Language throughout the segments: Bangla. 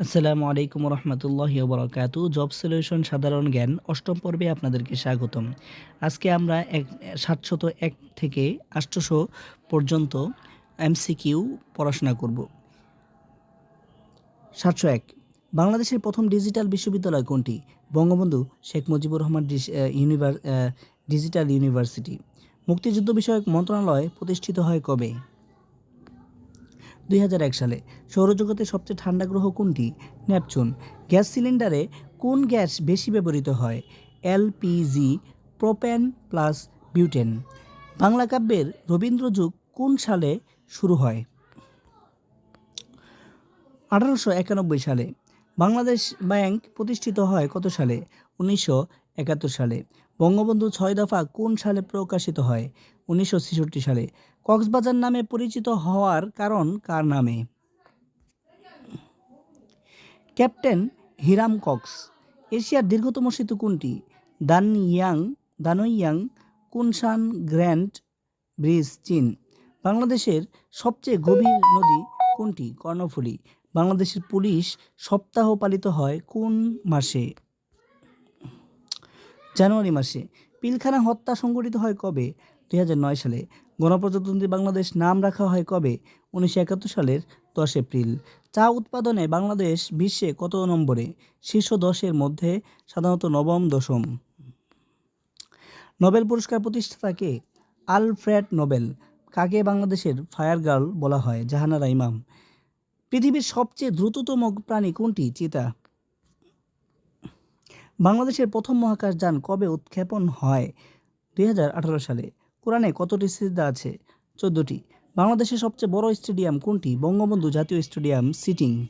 আসসালামু আলাইকুম রহমতুল্লাহ বরকাত জব সলিউশন সাধারণ জ্ঞান অষ্টম পর্বে আপনাদেরকে স্বাগতম। আজকে আমরা এক, সাতশত এক থেকে আটশোশো পর্যন্ত এমসিকিউ পড়াশোনা করব। সাতশো এক। বাংলাদেশের প্রথম ডিজিটাল বিশ্ববিদ্যালয় কোনটি? Bangabandhu Sheikh Mujibur Rahman digital university. মুক্তিযুদ্ধ বিষয়ক মন্ত্রণালয় প্রতিষ্ঠিত হয় কবে? দুই হাজার এক সালে। সৌরজগতের সবচেয়ে ঠান্ডা গ্রহ কোনটি? নেপচুন। গ্যাস সিলিন্ডারে কোন গ্যাস বেশি ব্যবহৃত হয়? LPG propane plus butane. Bangla কাব্যের রবীন্দ্রযুগ কোন সালে শুরু হয়? আঠারোশো একানব্বই সালে। বাংলাদেশ ব্যাংক প্রতিষ্ঠিত হয় কত সালে? উনিশশো একাত্তর সালে। বঙ্গবন্ধু ছয় দফা কোন সালে প্রকাশিত হয়? উনিশশো ছেষট্টি সালে। কক্সবাজার নামে পরিচিত হওয়ার কারণ কার নামে? Captain Hiram Cox. এশিয়ার দীর্ঘতম সেতু কোনটি? Danyang Danyang Kunshan, grand bridge, চীন। বাংলাদেশের সবচেয়ে গভীর নদী কোনটি? কর্ণফুলী। বাংলাদেশের পুলিশ সপ্তাহ পালিত হয় কোন মাসে? জানুয়ারি মাসে। পিলখানা হত্যা সংঘটিত হয় কবে? দুই সালে। গণপ্রজাতন্ত্রী বাংলাদেশ নাম রাখা হয় কবে? উনিশশো একাত্তর সালের দশ এপ্রিল। চা উৎপাদনে বাংলাদেশ বিশ্বে কত নম্বরে? শীর্ষ দশের মধ্যে সাধারণত নবম, দশম। নোবেল পুরস্কার প্রতিষ্ঠাতাকে আলফ্রেড নোবেল। কাকে বাংলাদেশের ফায়ার গার্ল বলা হয়? জাহানারা ইমাম। পৃথিবীর সবচেয়ে দ্রুততম প্রাণী কোনটি? চিতা। বাংলাদেশের প্রথম মহাকাশ যান কবে উৎক্ষেপণ হয়? দু হাজার আঠারো সালে। কোরআনে কতটি সিজদা আছে? চোদ্দোটি। বাংলাদেশের সবচেয়ে বড় স্টেডিয়াম কোনটি? বঙ্গবন্ধু জাতীয় স্টেডিয়াম, সিটিং।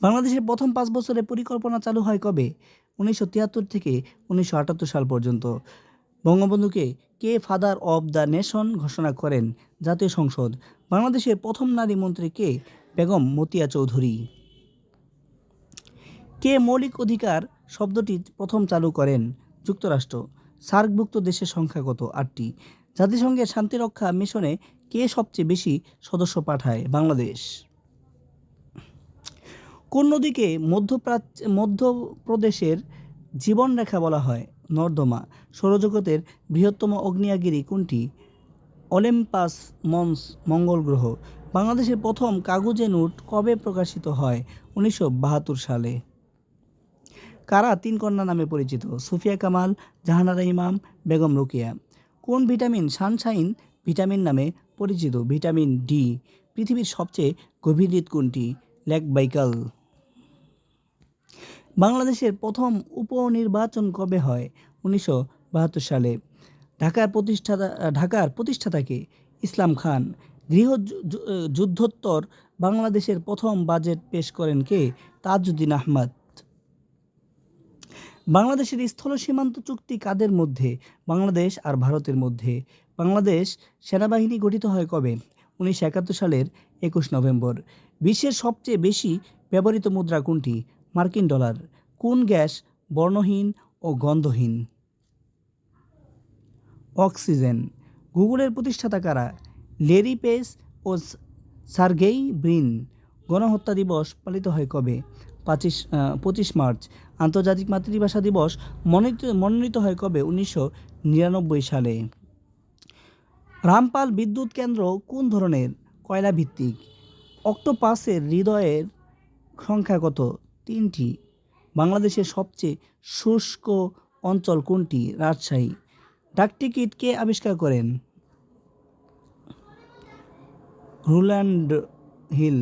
বাংলাদেশের প্রথম পাঁচ বছরে পরিকল্পনা চালু হয় কবে? উনিশশো তিয়াত্তর থেকে উনিশশো আটাত্তর সাল পর্যন্ত। বঙ্গবন্ধুকে কে ফাদার অব দ্য নেশন ঘোষণা করেন জাতীয় সংসদ? বাংলাদেশের প্রথম নারী মন্ত্রী কে? বেগম মতিয়া চৌধুরী। কে মৌলিক অধিকার শব্দটি প্রথম চালু করেন? যুক্তরাষ্ট্র। সার্কভুক্ত দেশের সংখ্যা কত? আটটি। জাতিসংঘের শান্তিরক্ষা মিশনে কে সবচেয়ে বেশি সদস্য পাঠায়? বাংলাদেশ। কোন নদীকে মধ্যপ্রাচ্য, মধ্যপ্রদেশের জীবনরেখা বলা হয়? নর্দমা। সৌরজগতের বৃহত্তম অগ্নিয়াগিরি কোনটি? অলিম্পাস মন্স মঙ্গল গ্রহ। বাংলাদেশের প্রথম কাগজে নোট কবে প্রকাশিত হয়? উনিশশো বাহাত্তর সালে। কারা তিন কন্যা নামে পরিচিত? সুফিয়া কামাল, জাহানারা ইমাম, বেগম রোকেয়া। কোন ভিটামিন সানশাইন ভিটামিন নামে পরিচিত? Vitamin D. পৃথিবীর সবচেয়ে গভীর হ্রদ কোনটি? Lake Baikal. বাংলাদেশের প্রথম উপনির্বাচন কবে হয়? উনিশশো বাহাত্তর সালে। ঢাকার প্রতিষ্ঠাতা, ঢাকার প্রতিষ্ঠাতাকে? ইসলাম খান। গৃহ যুদ্ধোত্তর বাংলাদেশের প্রথম বাজেট পেশ করেন কে? তাজউদ্দিন আহমদ। বাংলাদেশের স্থল সীমান্ত চুক্তি কাদের মধ্যে? বাংলাদেশ আর ভারতের মধ্যে। বাংলাদেশ সেনাবাহিনী গঠিত হয় কবে? উনিশশো একাত্তর সালের একুশ নভেম্বর। বিশ্বের সবচেয়ে বেশি ব্যবহৃত মুদ্রা কোনটি? মার্কিন ডলার। কোন গ্যাস বর্ণহীন ও গন্ধহীন? অক্সিজেন। গুগলের প্রতিষ্ঠাতা কারা? লেরি পেস ও সার্গেই ব্রিন। গণহত্যা দিবস পালিত হয় কবে? পঁচিশ পঁচিশ মার্চ। আন্তর্জাতিক মাতৃভাষা দিবস মনোনীত মনোনীত হয় কবে? উনিশশো নিরানব্বই সালে। রামপাল বিদ্যুৎ কেন্দ্র কোন ধরনের? কয়লা ভিত্তিক অক্টোপাসের হৃদয়ের সংখ্যা কত? তিনটি। বাংলাদেশের সবচেয়ে শুষ্ক অঞ্চল কোনটি? রাজশাহী। ডাকটিকিট কে আবিষ্কার করেন? Rowland Hill.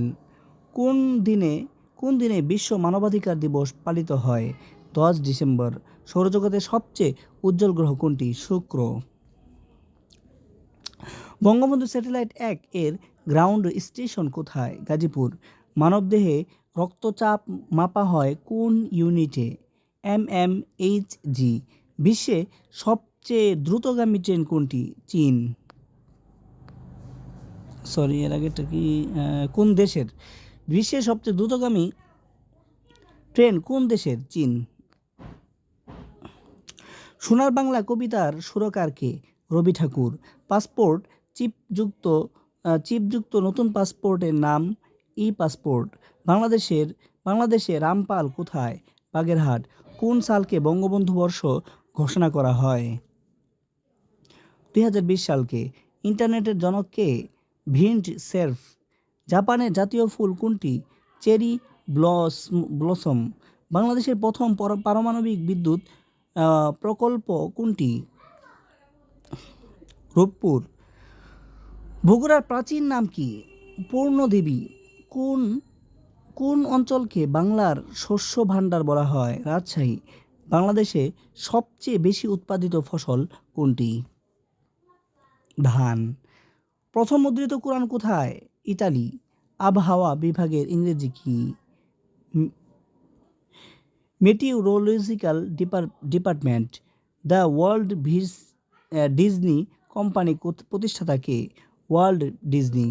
কোন দিনে কোন দিনে বিশ্ব মানবাধিকার দিবস পালিত হয়? দশ ডিসেম্বর। সৌরজগতের সবচেয়ে উজ্জ্বল গ্রহ কোনটি? শুক্র। বঙ্গবন্ধু স্যাটেলাইট এক এর গ্রাউন্ড স্টেশন কোথায়? গাজীপুর। মানবদেহে রক্তচাপ মাপা হয় কোন ইউনিটে? M M H G. বিশ্বে সবচেয়ে দ্রুতগামী ট্রেন কোনটি? চীন। সরি, এর আগেটা কি? কোন দেশের? বিশ্বের সবচেয়ে দ্রুতগামী ট্রেন কোন দেশের? চীন। সোনার বাংলা কবিতার সুরকার কে? রবি ঠাকুর। পাসপোর্ট চিপযুক্ত চিপযুক্ত নতুন পাসপোর্টের নাম ই পাসপোর্ট বাংলাদেশের, বাংলাদেশে রামপাল কোথায়? বাগেরহাট। কোন সালকে বঙ্গবন্ধু বর্ষ ঘোষণা করা হয়? দু হাজার বিশ সালকে। ইন্টারনেটের জনক কে? ভিন্ড সেরফ। জাপানের জাতীয় ফুল কোনটি? চেরি, ব্লস, ব্লসম। বাংলাদেশের প্রথম পর- পারমাণবিক বিদ্যুৎ প্রকল্প কোনটি? রূপপুর। বগুড়ার প্রাচীন নাম কি? পূর্ণদেবী। কোন কোন অঞ্চলকে বাংলার শস্য ভাণ্ডার বলা হয়? রাজশাহী। বাংলাদেশে সবচেয়ে বেশি উৎপাদিত ফসল কোনটি? ধান। প্রথম মুদ্রিত কোরআন কোথায়? ইতালি, আবহাওয়া বিভাগের ইংরেজি কি? মেটিওরোলজিক্যাল ডিপার্টমেন্ট দ্য ওয়ার্ল্ড ভিস ডিজনি কোম্পানি প্রতিষ্ঠাতাকে ওয়ার্ল্ড ডিজনি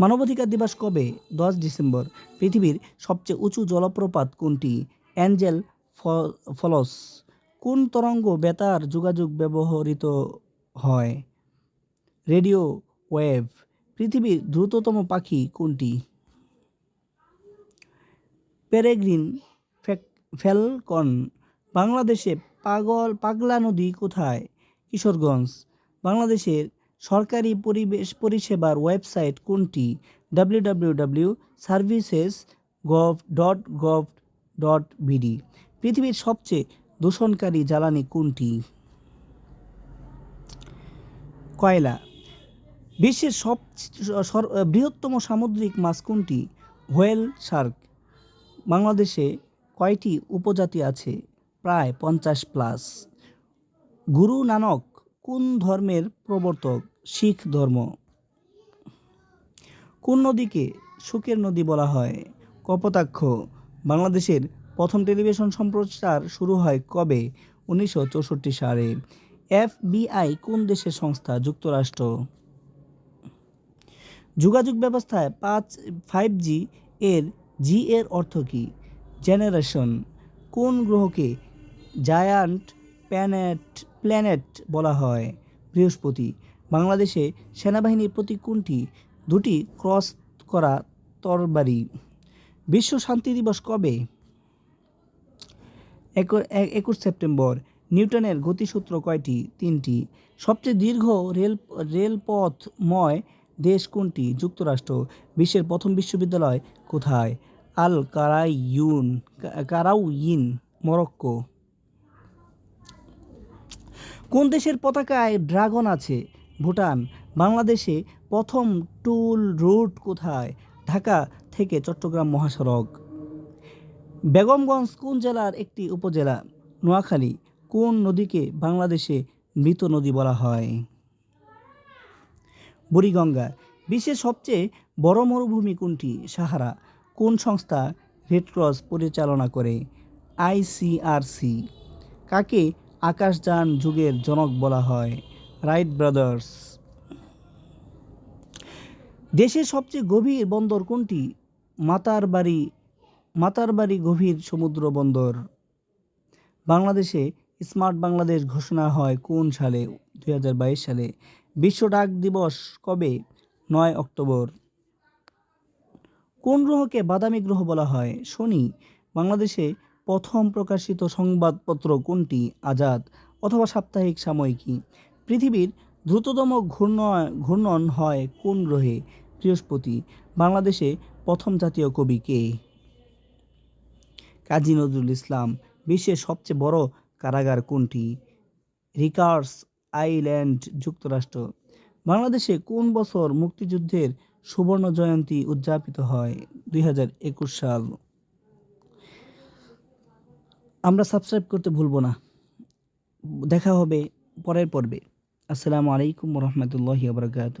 মানবাধিকার দিবস কবে? দশ ডিসেম্বর। পৃথিবীর সবচেয়ে উঁচু জলপ্রপাত কোনটি? Angel Falls. কোন তরঙ্গ বেতার যোগাযোগ ব্যবহৃত হয়? রেডিও ওয়েভ পৃথিবীর দ্রুততম পাখি কোনটি? পেরেগ্রিন ফ্যালকন বাংলাদেশে পাগল, পাগলা নদী কোথায়? কিশোরগঞ্জ। বাংলাদেশের সরকারি পরিবেশ পরিষেবার ওয়েবসাইট কোনটি? W W services gov dot gov dot BD পৃথিবীর সবচেয়ে দূষণকারী জ্বালানি কোনটি? কয়লা। বিশ্বের সব বৃহত্তম সামুদ্রিক মাছ কোনটি? Whale shark. বাংলাদেশে কয়টি উপজাতি আছে? প্রায় পঞ্চাশ প্লাস। গুরু নানক কোন ধর্মের প্রবর্তক? শিখ ধর্ম। কোন নদীকে সুখের নদী বলা হয়? কপোতাক্ষ। বাংলাদেশের প্রথম টেলিভিশন সম্প্রচার শুরু হয় কবে? উনিশশো চৌষট্টি সালে। এফবিআই কোন দেশের সংস্থা? যুক্তরাষ্ট্র। যোগাযোগ ব্যবস্থায় পাঁচ ফাইভ জি এর জি এর অর্থ কী? জেনারেশন কোন গ্রহকে জায়ান্ট প্ল্যানেট প্ল্যানেট বলা হয়? বৃহস্পতি, বাংলাদেশে সেনাবাহিনীর প্রতীক কোনটি? দুটি ক্রস করা তরবারি। বিশ্ব শান্তি দিবস কবে? একুশ সেপ্টেম্বর, নিউটনের গতিসূত্র কয়টি? তিনটি। সবচেয়ে দীর্ঘ রেল, রেলপথময় দেশ কোনটি? যুক্তরাষ্ট্র। বিশ্বের প্রথম বিশ্ববিদ্যালয় কোথায়? Al Qarawiyyin, Qarawiyyin, Morocco. কোন দেশের পতাকায় ড্রাগন আছে? ভুটান। বাংলাদেশে প্রথম টুল রুট কোথায়? ঢাকা থেকে চট্টগ্রাম মহাসড়ক। বেগমগঞ্জ কোন জেলার একটি উপজেলা? নোয়াখালী। কোন নদীকে বাংলাদেশে মৃত নদী বলা হয়? বুড়িগঙ্গা। বিশ্বের সবচেয়ে বড় মরুভূমি কোনটি? সাহারা। কোন সংস্থা রেড ক্রস পরিচালনা করে? আইসিআরসি কাকে আকাশযান যুগের জনক বলা হয়? Wright brothers. দেশের সবচেয়ে গভীর বন্দর কোনটি? মাতারবাড়ি মাতারবাড়ি গভীর সমুদ্র বন্দর। বাংলাদেশে স্মার্ট বাংলাদেশ ঘোষণা হয় কোন সালে? দুই হাজার বাইশ সালে। বিশ্ব ডাক দিবস কবে? নয় অক্টোবর। কোন গ্রহকে বাদামি গ্রহ বলা হয়? শনি, বাংলাদেশে প্রথম প্রকাশিত সংবাদপত্র কোনটি? আজাদ, অথবা সাপ্তাহিক সাময়িকী। পৃথিবীর দ্রুততম ঘূর্ণ ঘূর্ণন হয় কোন গ্রহে? বৃহস্পতি, বাংলাদেশে প্রথম জাতীয় কবি কে? কাজী নজরুল ইসলাম, বিশ্বের সবচেয়ে বড় কারাগার কোনটি? রিকার্স আইল্যান্ড যুক্তরাষ্ট্র। বাংলাদেশে কোন বছর মুক্তিযুদ্ধের সুবর্ণ জয়ন্তী উদযাপিত হয়? দুই হাজার একুশ সাল। আমরা সাবস্ক্রাইব করতে ভুলবো না। দেখা হবে পরের পর্বে। আসসালামু আলাইকুম রহমতুল্লাহ আবরকাত